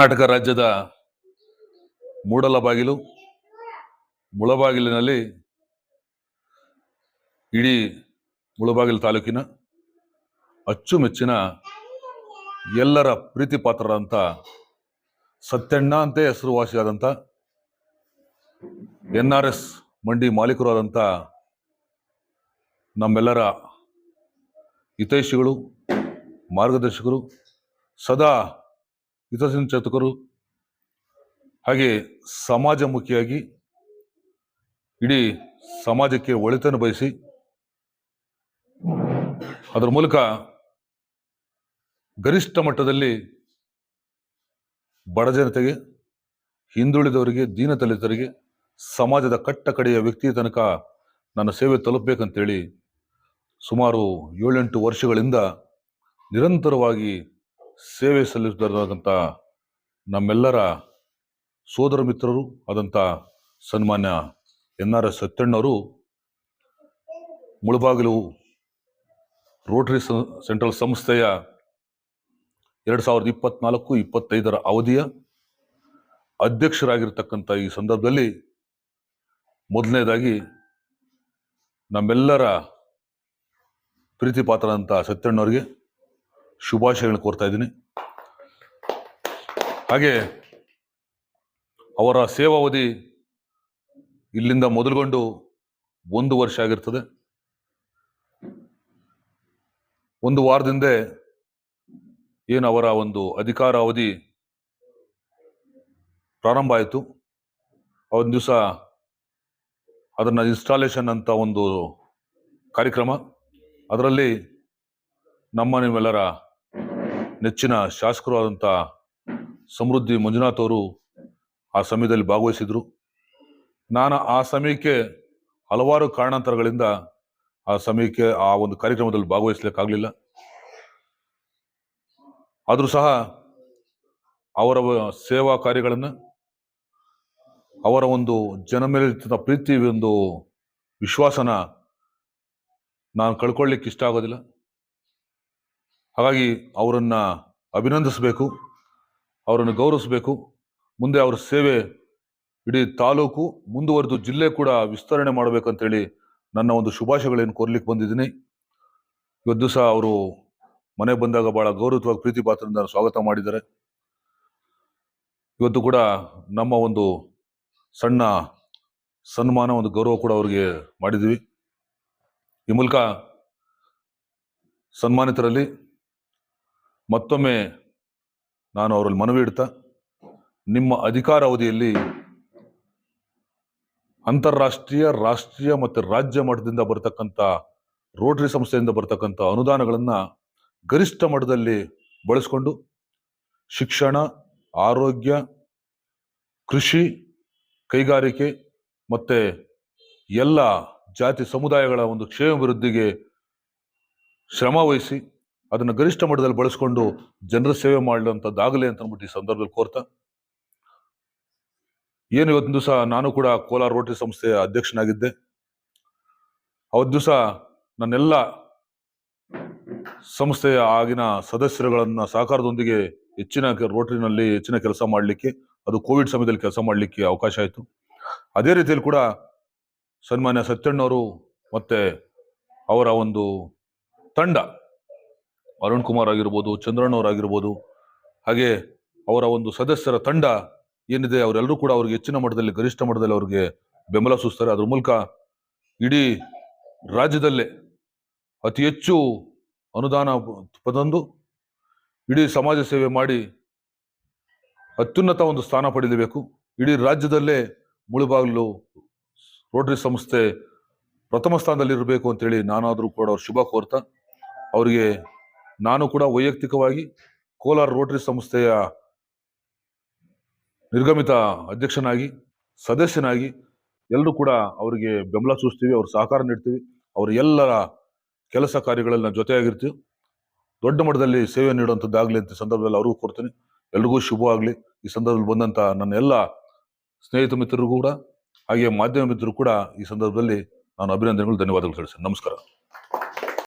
ಕರ್ನಾಟಕ ರಾಜ್ಯದ ಮೂಡಲಬಾಗಿಲು ಮುಳಬಾಗಿಲಿನಲ್ಲಿ ಇಡೀ ಮುಳಬಾಗಿಲು ತಾಲೂಕಿನ ಅಚ್ಚುಮೆಚ್ಚಿನ ಎಲ್ಲರ ಪ್ರೀತಿ ಪಾತ್ರರಂತ ಸತ್ಯಣ್ಣ ಅಂತೆ ಹೆಸರುವಾಸಿಯಾದಂಥ ಎನ್ ಆರ್ ಎಸ್ ಮಂಡಿ ಮಾಲೀಕರು ಆದಂಥ ನಮ್ಮೆಲ್ಲರ ಹಿತೈಷಿಗಳು, ಮಾರ್ಗದರ್ಶಕರು, ಸದಾ ಹಿತಚಿಂತಕರು ಹಾಗೆ ಸಮಾಜಮುಖಿಯಾಗಿ ಇಡೀ ಸಮಾಜಕ್ಕೆ ಒಳಿತನ್ನು ಬಯಸಿ ಅದರ ಮೂಲಕ ಗರಿಷ್ಠ ಮಟ್ಟದಲ್ಲಿ ಬಡ ಜನತೆಗೆ, ಹಿಂದುಳಿದವರಿಗೆ ದೀನದಲಿತರಿಗೆ ಸಮಾಜದ ಕಟ್ಟ ಕಡೆಯ ವ್ಯಕ್ತಿಯ ತನಕ ನನ್ನ ಸೇವೆ ತಲುಪಬೇಕಂತೇಳಿ ಸುಮಾರು ಏಳೆಂಟು ವರ್ಷಗಳಿಂದ ನಿರಂತರವಾಗಿ ಸೇವೆ ಸಲ್ಲಿಸುತ್ತಿರತಕ್ಕಂಥ ನಮ್ಮೆಲ್ಲರ ಸೋದರ ಮಿತ್ರರು ಆದಂಥ ಸನ್ಮಾನ್ಯ ಎನ್ ಆರ್ ಎಸ್ ಸತ್ಯಣ್ಣವರು, ಮುಳಬಾಗಿಲು ರೋಟರಿ ಸೆಂಟ್ರಲ್ ಸಂಸ್ಥೆಯ ಎರಡು ಸಾವಿರದ ಇಪ್ಪತ್ನಾಲ್ಕು, ಇಪ್ಪತ್ತೈದರ ಅವಧಿಯ ಅಧ್ಯಕ್ಷರಾಗಿರ್ತಕ್ಕಂಥ ಈ ಸಂದರ್ಭದಲ್ಲಿ ಮೊದಲನೇದಾಗಿ ನಮ್ಮೆಲ್ಲರ ಪ್ರೀತಿ ಅಂತ ಸತ್ಯಣ್ಣವರಿಗೆ ಶುಭಾಶಯಗಳನ್ನು ಕೋರ್ತಾ ಇದ್ದೀನಿ. ಹಾಗೆ ಅವರ ಸೇವಾವಧಿ ಇಲ್ಲಿಂದ ಮೊದಲುಗೊಂಡು ಒಂದು ವರ್ಷ ಆಗಿರ್ತದೆ. ಒಂದು ವಾರದಿಂದ ಏನು ಅವರ ಒಂದು ಅಧಿಕಾರ ಅವಧಿ ಪ್ರಾರಂಭ ಆಯಿತು. ಒಂದು ದಿವಸ ಅದನ್ನು ಇನ್ಸ್ಟಾಲೇಷನ್ ಅಂತ ಒಂದು ಕಾರ್ಯಕ್ರಮ. ಅದರಲ್ಲಿ ನಮ್ಮ ನಿಮ್ಮೆಲ್ಲರ ನೆಚ್ಚಿನ ಶಾಸಕರು ಆದಂಥ ಸಮೃದ್ಧಿ ಮಂಜುನಾಥ್ ಅವರು ಆ ಸಮಯದಲ್ಲಿ ಭಾಗವಹಿಸಿದ್ರು. ನಾನು ಆ ಸಮಯಕ್ಕೆ ಹಲವಾರು ಕಾರಣಾಂತರಗಳಿಂದ ಆ ಸಮಯಕ್ಕೆ ಆ ಒಂದು ಕಾರ್ಯಕ್ರಮದಲ್ಲಿ ಭಾಗವಹಿಸ್ಲಿಕ್ಕಾಗಲಿಲ್ಲ. ಆದರೂ ಸಹ ಅವರ ಸೇವಾ ಕಾರ್ಯಗಳನ್ನು, ಅವರ ಒಂದು ಜನ ಮೇಲೆ ಪ್ರೀತಿ ಒಂದು ವಿಶ್ವಾಸನ ನಾನು ಕಳ್ಕೊಳ್ಳಿಕ್ಕೆ ಇಷ್ಟ ಆಗೋದಿಲ್ಲ. ಹಾಗಾಗಿ ಅವರನ್ನು ಅಭಿನಂದಿಸಬೇಕು, ಅವರನ್ನು ಗೌರವಿಸಬೇಕು. ಮುಂದೆ ಅವರ ಸೇವೆ ಇಡೀ ತಾಲೂಕು, ಮುಂದುವರೆದು ಜಿಲ್ಲೆ ಕೂಡ ವಿಸ್ತರಣೆ ಮಾಡಬೇಕಂತೇಳಿ ನನ್ನ ಒಂದು ಶುಭಾಶಯಗಳೇನು ಕೋರ್ಲಿಕ್ಕೆ ಬಂದಿದ್ದೀನಿ. ಇವತ್ತು ದಿವಸ ಅವರು ಮನೆ ಬಂದಾಗ ಭಾಳ ಗೌರವವಾಗಿ ಪ್ರೀತಿ ಪಾತ್ರದಿಂದ ಸ್ವಾಗತ ಮಾಡಿದ್ದಾರೆ. ಇವತ್ತು ಕೂಡ ನಮ್ಮ ಒಂದು ಸಣ್ಣ ಸನ್ಮಾನ, ಒಂದು ಗೌರವ ಕೂಡ ಅವರಿಗೆ ಮಾಡಿದ್ವಿ ಈ ಮೂಲಕ ಸನ್ಮಾನಿತರಲ್ಲಿ ಮತ್ತೊಮ್ಮೆ ನಾನು ಅವರಲ್ಲಿ ಮನವಿ ಇಡ್ತಾ, ನಿಮ್ಮ ಅಧಿಕಾರ ಅವಧಿಯಲ್ಲಿ ಅಂತಾರಾಷ್ಟ್ರೀಯ, ರಾಷ್ಟ್ರೀಯ ಮತ್ತು ರಾಜ್ಯ ಮಟ್ಟದಿಂದ ಬರತಕ್ಕಂಥ, ರೋಟರಿ ಸಂಸ್ಥೆಯಿಂದ ಬರತಕ್ಕಂಥ ಅನುದಾನಗಳನ್ನು ಗರಿಷ್ಠ ಮಟ್ಟದಲ್ಲಿ ಬಳಸಿಕೊಂಡು ಶಿಕ್ಷಣ, ಆರೋಗ್ಯ, ಕೃಷಿ ಕೈಗಾರಿಕೆ ಮತ್ತು ಎಲ್ಲ ಜಾತಿ ಸಮುದಾಯಗಳ ಒಂದು ಕ್ಷೇಮಾಭಿವೃದ್ಧಿಗೆ ಶ್ರಮ ವಹಿಸಿ ಅದನ್ನು ಗರಿಷ್ಠ ಮಟ್ಟದಲ್ಲಿ ಬಳಸ್ಕೊಂಡು ಜನರ ಸೇವೆ ಮಾಡುವಂಥದ್ದಾಗಲಿ ಅಂತ ಅಂದ್ಬಿಟ್ಟು ಈ ಸಂದರ್ಭದಲ್ಲಿ ಕೋರ್ತಾ. ಏನು ಇವತ್ತಿನ ದಿವಸ ನಾನು ಕೂಡ ಕೋಲಾರ ರೋಟರಿ ಸಂಸ್ಥೆಯ ಅಧ್ಯಕ್ಷನಾಗಿದ್ದೆ. ಅವತ್ತು ದಿವಸ ನನ್ನೆಲ್ಲ ಸಂಸ್ಥೆಯ ಆಗಿನ ಸದಸ್ಯರುಗಳನ್ನು ಸಹಕಾರದೊಂದಿಗೆ ಹೆಚ್ಚಿನ ರೋಟರಿನಲ್ಲಿ ಹೆಚ್ಚಿನ ಕೆಲಸ ಮಾಡಲಿಕ್ಕೆ, ಅದು ಕೋವಿಡ್ ಸಮಯದಲ್ಲಿ ಕೆಲಸ ಮಾಡಲಿಕ್ಕೆ ಅವಕಾಶ ಆಯಿತು. ಅದೇ ರೀತಿಯಲ್ಲಿ ಕೂಡ ಸನ್ಮಾನ್ಯ ಸತ್ಯಣ್ಣವರು ಮತ್ತೆ ಅವರ ಒಂದು ತಂಡ ಅರುಣ್ ಕುಮಾರ್ ಆಗಿರ್ಬೋದು ಚಂದ್ರಣ್ಣವರಾಗಿರ್ಬೋದು ಹಾಗೆ ಅವರ ಒಂದು ಸದಸ್ಯರ ತಂಡ ಏನಿದೆ ಅವರೆಲ್ಲರೂ ಕೂಡ ಅವ್ರಿಗೆ ಹೆಚ್ಚಿನ ಮಟ್ಟದಲ್ಲಿ, ಗರಿಷ್ಠ ಮಟ್ಟದಲ್ಲಿ ಅವ್ರಿಗೆ ಬೆಂಬಲ ಸೂಚಿಸ್ತಾರೆ. ಅದ್ರ ಮೂಲಕ ಇಡೀ ರಾಜ್ಯದಲ್ಲೇ ಅತಿ ಹೆಚ್ಚು ಅನುದಾನ ಪದಂದು ಇಡೀ ಸಮಾಜ ಸೇವೆ ಮಾಡಿ ಅತ್ಯುನ್ನತ ಒಂದು ಸ್ಥಾನ ಪಡೆಯಬೇಕು. ಇಡೀ ರಾಜ್ಯದಲ್ಲೇ ಮುಳುಬಾಗಿಲು ರೋಟರಿ ಸಂಸ್ಥೆ ಪ್ರಥಮ ಸ್ಥಾನದಲ್ಲಿರಬೇಕು ಅಂತೇಳಿ ನಾನಾದರೂ ಕೂಡ ಅವ್ರ ಶುಭ ಕೋರ್ತಾ. ಅವರಿಗೆ ನಾನು ಕೂಡ ವೈಯಕ್ತಿಕವಾಗಿ ಕೋಲಾರ ರೋಟರಿ ಸಂಸ್ಥೆಯ ನಿರ್ಗಮಿತ ಅಧ್ಯಕ್ಷನಾಗಿ, ಸದಸ್ಯನಾಗಿ ಎಲ್ಲರೂ ಕೂಡ ಅವರಿಗೆ ಬೆಂಬಲ ಸೂಚಿಸ್ತೀವಿ, ಅವ್ರ ಸಹಕಾರ ನೀಡ್ತೀವಿ. ಅವರ ಎಲ್ಲರ ಕೆಲಸ ಕಾರ್ಯಗಳಲ್ಲಿ ನಾವು ಜೊತೆಯಾಗಿರ್ತೀವಿ. ದೊಡ್ಡ ಮಟ್ಟದಲ್ಲಿ ಸೇವೆ ನೀಡುವಂಥದ್ದಾಗಲಿ ಅಂತ ಸಂದರ್ಭದಲ್ಲಿ ಅವ್ರಿಗೂ ಕೊಡ್ತೀನಿ. ಎಲ್ರಿಗೂ ಶುಭವಾಗಲಿ ಈ ಸಂದರ್ಭದಲ್ಲಿ ಬಂದಂಥ ನನ್ನ ಎಲ್ಲ ಸ್ನೇಹಿತ ಮಿತ್ರರು ಕೂಡ ಹಾಗೆ ಮಾಧ್ಯಮ ಮಿತ್ರರು ಕೂಡ ಈ ಸಂದರ್ಭದಲ್ಲಿ ನಾನು ಅಭಿನಂದನೆಗಳು, ಧನ್ಯವಾದಗಳು ತಿಳಿಸ್ತೇನೆ. ನಮಸ್ಕಾರ.